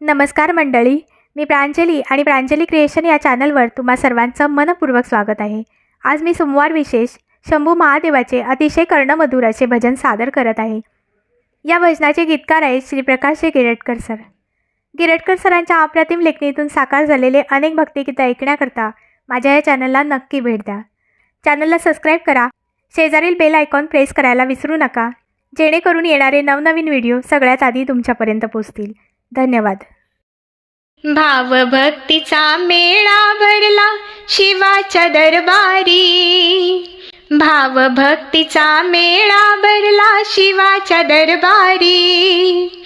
नमस्कार मंडळी मी प्रांजली आणि प्रांजली क्रिएशन या चॅनलवर तुम्हा सर्वांचं मनपूर्वक स्वागत आहे. आज मी सोमवार विशेष शंभू महादेवाचे अतिशय कर्णमधुर असे भजन सादर करत आहे. या भजनाचे गीतकार आहेत श्रीप्रकाश गिरटकर सर. गिरटकर सरांच्या अप्रतिम लेखणीतून साकार झालेले अनेक भक्तिगीतं ऐकण्याकरता माझ्या या चॅनलला नक्की भेट द्या. चॅनलला सबस्क्राईब करा. शेजारील बेल आयकॉन प्रेस करायला विसरू नका. जेणेकरून येणारे नवनवीन व्हिडिओ सगळ्यात आधी तुमच्यापर्यंत पोचतील धन्यवाद. भावभक्तीचा मेळा भरला शिवाच्या दरबारी. भावभक्तीचा मेळा भरला शिवाच्या दरबारी.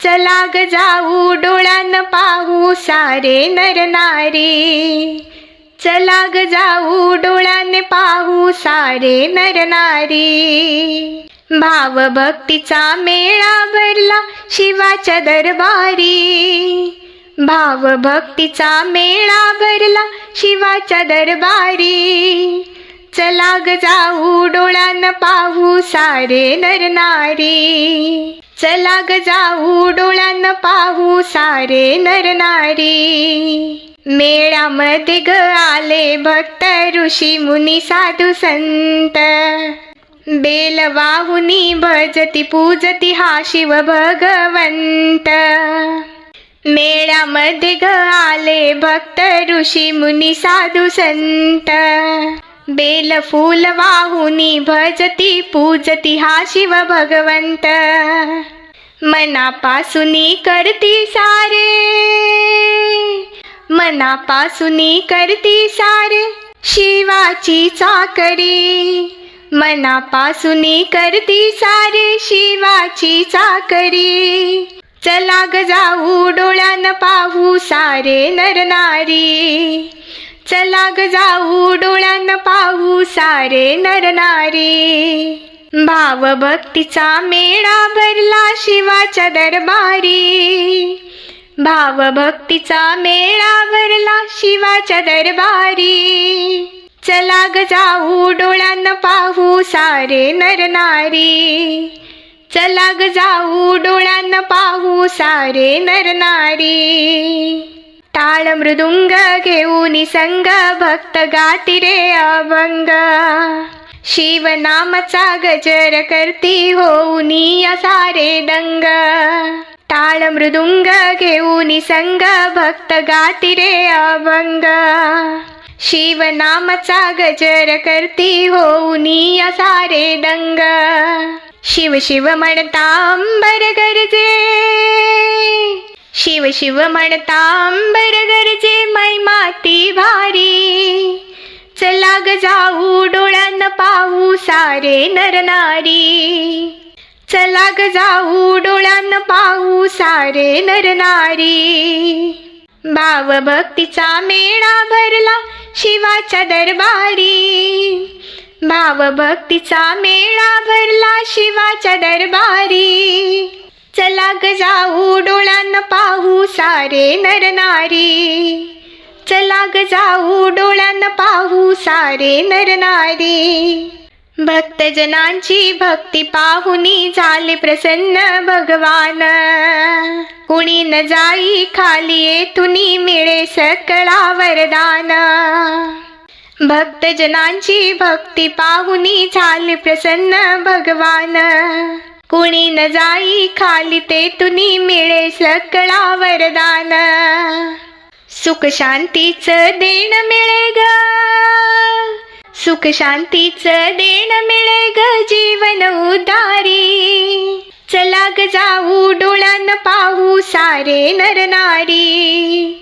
चला ग जाऊ डोळ्यान पाहू सारे नरनारी चला ग जाऊ डोळ्याने पाहू सारे नरनारी भावभक्तीचा मेळा भरला शिवाच्या दरबारी. भावभक्तीचा मेळा भरला शिवाच्या दरबारी. चला ग जाऊ डोळ्यान पाहू सारे नर नारी. चला ग जाऊ डोळ्यान पाहू सारे नर नारी. मेळ्यामध्ये ग आले भक्त ऋषी मुनी साधू संत. बेलवाहुनी भजती पूजती हा शिव भगवंत. मेळ्यामध्ये ग आले भक्त ऋषी मुनी साधू संत. बेल वाहुनी भजती पूजती हा शिव भगवंत. मनापासूनी करती सारे. मनापासूनी करती सारे. शिवाची चाकरी. मनापासूनी करती सारे शिवाची चाकरी. चला ग जाऊ डोळ्यान पाहू सारे नर नारी चला ग जाऊ डोळ्यान पाहू सारे नर नारी भावभक्तीचा मेळा भरला शिवाच्या दरबारी. भावभक्तीचा मेळा भरला शिवाच्या दरबारी. चला ग जाऊ डोळ्यानं पाहू सारे नर नारी. चला ग जाऊ डोळ्यानं पाहू सारे नर नारी. टाळ मृदुंग घेऊन संग भक्त गाती रे अभंग. शिवनामाचा गजर करती होऊनी सारे दंग. टाळ मृदुंग घेऊन संग भक्त गाती रे अभंग. शिवनामचा गजर करती होऊनी सारे दंग. शिव शिव म्हणता अंबर गरजे. शिव शिव म्हणता अंबर गरजे मै माती भारी. चला ग जाऊ डोळ्यान पाहू सारे नरनारी चला ग जाऊ डोळ्यान पाहू सारे नरनारी भावभक्तीचा मेळा भरला शिवाच्या दरबारी. भावभक्तीचा मेळा भरला शिवाच्या दरबारी. चला ग जाऊ डोळ्यानं पाहू सारे नरनारी चला ग जाऊ डोळ्यानं पाहू सारे नरनारी भक्तजनांची भक्ती पाहुनी झाले प्रसन्न भगवान. कुणी न जाई खाली येथुनी मिळे सकळा वरदान. भक्तजनांची भक्ती पाहुनी झाले प्रसन्न भगवान. कुणी न जाई खाली ते तुनी मिळे सकळा वरदान. सुख शांतीच देण मिळे ग. सुख शांतीच देण मिळे ग जीवन उदारी. चला ग जाऊ डोळ्यान पाहू सारे नर नारी.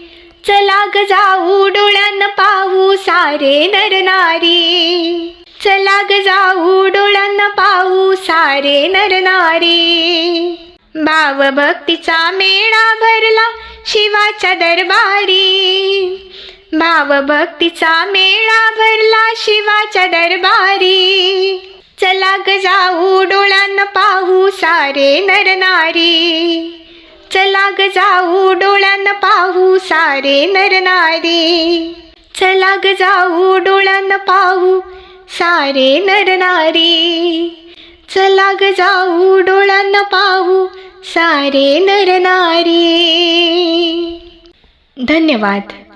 चला ग जाऊ डोळ्यान पाहू सारे नर नारी. चला ग जाऊ डोळ्यान पाहू सारे नर नारी. भावभक्तीचा मेळा भरला शिवाच्या दरबारी. भावभक्तीचा मेळा भरला शिवाच्या दरबारी. चला ग जाऊ डोळ्यानं पाहू सारे नर नारी. चला ग जाऊ डोळ्यानं पाहू सारे नर नारी. चला ग जाऊ डोळ्यानं पाहू सारे नर नारी. चला ग जाऊ डोळ्यानं पाहू सारे नर नारी. धन्यवाद.